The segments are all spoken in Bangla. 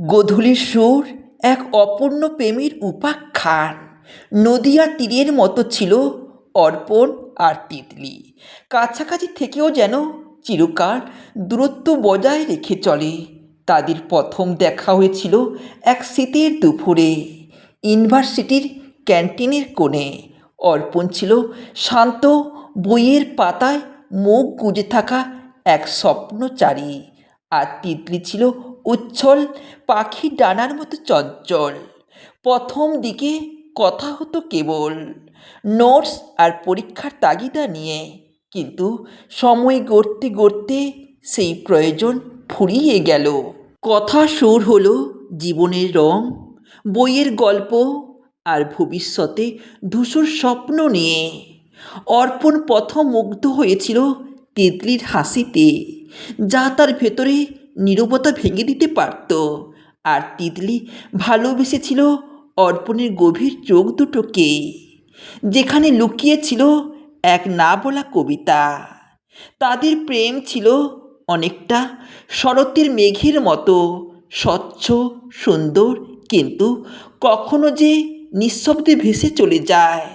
গোধূলির সুর এক অপূর্ণ প্রেমের উপাখ্যান। নদিয়া তীরের মতো ছিল অর্পণ আর তিতলি। কাছাকাছি থেকেও যেন চিরকাল দূরত্ব বজায় রেখে চলে। তাদের প্রথম দেখা হয়েছিল এক শীতের দুপুরে। ইউনিভার্সিটির ক্যান্টিনের কোণে। অর্পণ ছিল শান্ত, বইয়ের পাতায় মুখ গুজে থাকা এক স্বপ্নচারী। আর তিতলি ছিল উচ্ছল পাখির ডানার মতো চঞ্চল প্রথম দিকে কথা হতো কেবল, নোটস আর পরীক্ষার তাগিদা নিয়ে। কিন্তু সময় গড়তে গড়তে সেই প্রয়োজন ফুরিয়ে গেল। কথা সুর হলো জীবনের রং, বইয়ের গল্প আর ভবিষ্যতে ধূসর স্বপ্ন নিয়ে। অর্পণ প্রথম মুগ্ধ হয়েছিল তিতলির হাসিতে, যা তার ভেতরে নীরবতা ভেঙে দিতে পারত। আর তিতলি ভালোবেসেছিল অর্পণের গভীর চোখ দুটোকে যেখানে লুকিয়েছিল এক না বলা কবিতা। তাদের প্রেম ছিল অনেকটা শরতের মেঘের মতো, স্বচ্ছ, সুন্দর, কিন্তু কখনো যে নিঃশব্দে ভেসে চলে যায়,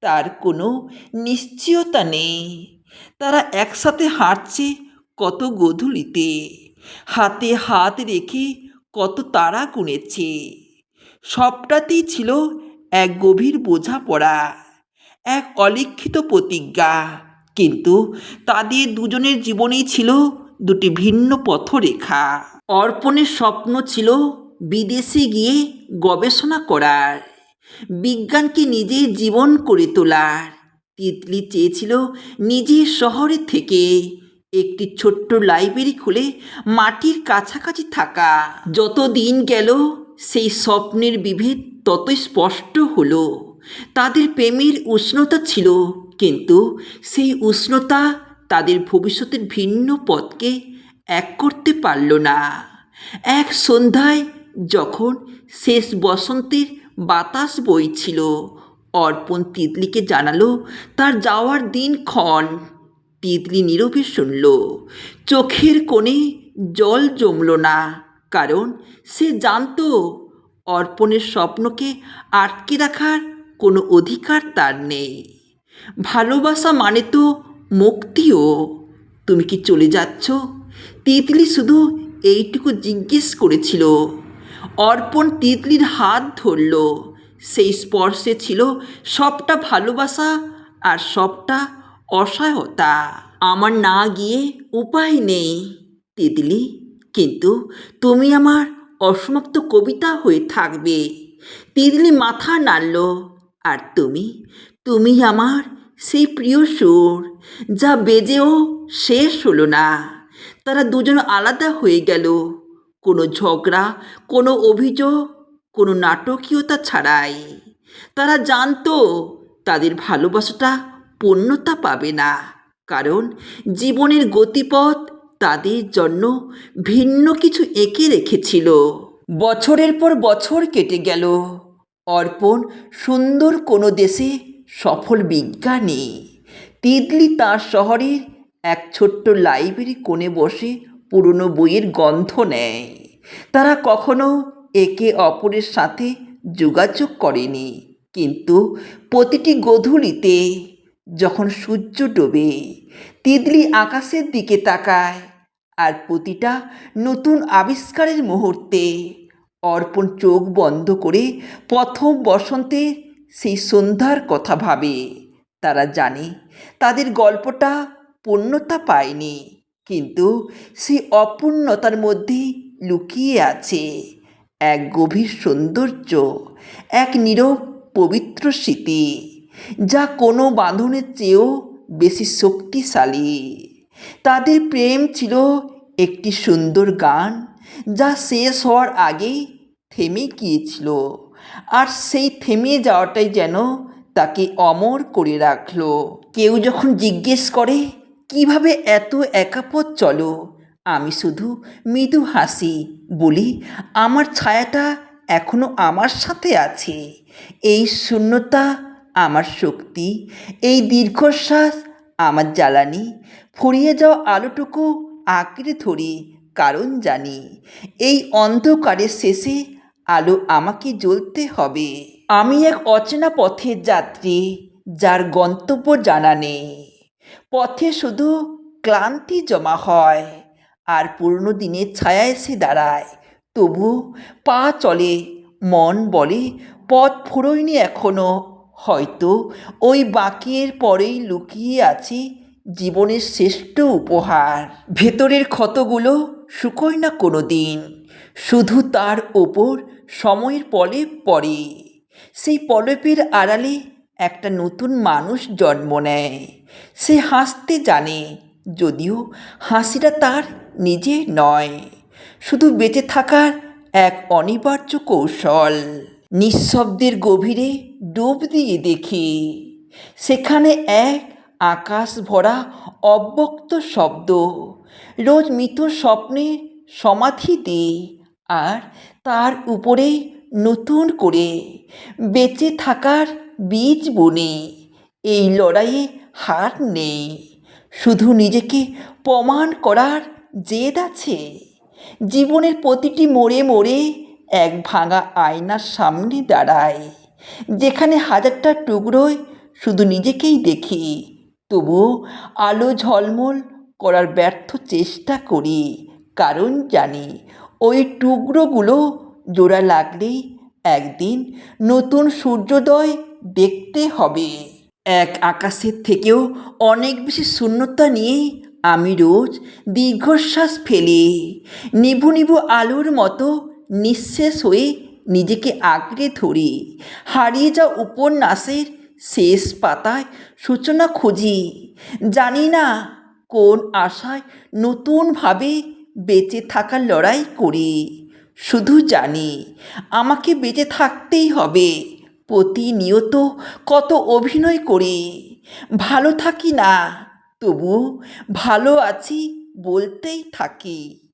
তার কোনো নিশ্চয়তা নেই। তারা একসাথে হাঁটছে কত গধূলিতে। হাতে হাত রেখে কত তারা কুনেছে। সবটাতেই ছিল এক গভীর বোঝাপড়া, এক অলিখিত প্রতিজ্ঞা। কিন্তু তাদের দুজনের জীবনেই ছিল দুটি ভিন্ন পথরেখা। অর্পণের স্বপ্ন ছিল বিদেশে গিয়ে গবেষণা করার, বিজ্ঞানকে নিজের জীবন করে তোলার। তিতলি চেয়েছিল নিজের শহরে থেকে একটি ছোট্ট লাইব্রেরি খুলে মাটির কাছাকাছি থাকা। যত দিন গেল, সেই স্বপ্নের বিভেদ ততই স্পষ্ট হলো। তাদের প্রেমের উষ্ণতা ছিল, কিন্তু সেই উষ্ণতা তাদের ভবিষ্যতের ভিন্ন পথকে এক করতে পারল না। এক সন্ধ্যায় যখন শেষ বসন্তের বাতাস বইছিল, অর্পণ তিতলিকে জানালো, তার যাওয়ার দিন ক্ষণ। তিতলি নীরবে শুনল। চোখের কোণে জল জমল না, কারণ সে জানতো অর্পণের স্বপ্নকে আটকে রাখার কোনো অধিকার তার নেই। ভালোবাসা মানে তো মুক্তিও। তুমি কি চলে যাচ্ছ? তিতলি শুধু এইটুকু জিজ্ঞেস করেছিল। অর্পণ তিতলির হাত ধরল। সেই স্পর্শে ছিল সবটা ভালোবাসা আর সবটা অসহায়তা। আমার না গিয়ে উপায় নেই। তিতলি, কিন্তু তুমি আমার অসমাপ্ত কবিতা হয়ে থাকবে। তিতলি মাথা নাড়ল, আর তুমি তুমি আমার সেই প্রিয় সুর, যা বেজেও শেষ হলো না। তারা দুজন আলাদা হয়ে গেল। কোনো ঝগড়া, কোনো অভিযোগ, কোনো নাটকীয়তা ছাড়াই। তারা জানতো তাদের ভালোবাসাটা পূর্ণতা পাবে না। কারণ জীবনের গতিপথ তাদের জন্য ভিন্ন কিছু এঁকে রেখেছিল। বছরের পর বছর কেটে গেল। অর্পণ সুন্দর কোনো দেশে সফল বিজ্ঞানী। তিতলি তার শহরের এক ছোট্ট লাইব্রেরি কোণে বসে পুরনো বইয়ের গন্ধ নেয়। তারা কখনো একে অপরের সাথে যোগাযোগ করেনি। কিন্তু প্রতিটি গধূলিতে যখন সূর্য ডোবে, তিতলি আকাশের দিকে তাকায় আর প্রতিটা নতুন আবিষ্কারের মুহূর্তে অর্পণ চোখ বন্ধ করে প্রথম বসন্তে সেই সন্ধ্যার কথা ভাবে। তারা জানে তাদের গল্পটা পূর্ণতা পায়নি, কিন্তু সেই অপূর্ণতার মধ্যেই লুকিয়ে আছে এক গভীর সৌন্দর্য, এক নীরব পবিত্র স্মৃতি। যা কোনো বাঁধনের চেয়েও বেশি শক্তিশালী। তাদের প্রেম ছিল একটি সুন্দর গান যা শেষ হওয়ার আগেই থেমে গিয়েছিল আর সেই থেমে যাওয়াটাই যেন তাকে অমর করে রাখল। কেউ যখন জিজ্ঞেস করে, কীভাবে এত একাপথ চলো? আমি শুধু মৃদু হাসি বলি, আমার ছায়াটা এখনও আমার সাথে আছে। এই শূন্যতা আমার শক্তি, এই দীর্ঘশ্বাস আমার জ্বালানি, ফুরিয়ে যাওয়া আলোটুকু আঁকড়ে ধরি, কারণ জানি এই অন্ধকারের শেষে আলো আমাকে জ্বলতে হবে। আমি এক অচেনা পথের যাত্রী, যার গন্তব্য জানা নেই। পথে শুধু ক্লান্তি জমা হয়, আর পুরনো দিনের ছায়া এসে দাঁড়ায়। তবু পা চলে, মন বলে, পথ ফুরোয়নি এখনও হয়তো ওই বাঁকের পরেই লুকিয়ে আছে জীবনের শ্রেষ্ঠ উপহার। ভেতরের ক্ষতগুলো শুকোয় না কোনো দিন শুধু তার ওপর সময়ের পলেপ পড়ে। সেই পলপের আড়ালে একটা নতুন মানুষ জন্ম নেয়। সে হাসতে জানে, যদিও হাসিটা তার নিজে নয়। শুধু বেঁচে থাকার এক অনিবার্য কৌশল। নিঃশব্দের গভীরে ডুব দিয়ে দেখি, সেখানে এক আকাশ ভরা অব্যক্ত শব্দ। রোজ মৃত স্বপ্নে সমাধি দিই আর তার উপরে নতুন করে বেঁচে থাকার বীজ বনে। এই লড়াইয়ে হার নেই, শুধু নিজেকে প্রমাণ করার জেদ আছে। জীবনের প্রতিটি মোড়ে মোড়ে এক ভাঙা আয়নার সামনে দাঁড়ায়। যেখানে হাজারটা টুকরোয় শুধু নিজেকেই দেখি, তবুও আলো ঝলমল করার ব্যর্থ চেষ্টা করি। কারণ জানি, ওই টুকরোগুলো জোড়া লাগলেই একদিন নতুন সূর্যোদয় দেখতে হবে। এক আকাশের থেকেও অনেক বেশি শূন্যতা নিয়েই আমি রোজ দীর্ঘশ্বাস ফেলি। নিভু নিভু আলোর মতো নিঃশেষ হয়ে নিজেকে আঁকড়ে ধরি। হারিয়ে যাওয়া উপন্যাসের শেষ পাতায় সূচনা খুঁজি। জানি না কোন আশায় নতুনভাবে বেঁচে থাকার লড়াই করি। শুধু জানি আমাকে বেঁচে থাকতেই হবে। প্রতিনিয়ত কত অভিনয় করি। ভালো থাকি না তবু ভালো আছি বলতেই থাকি।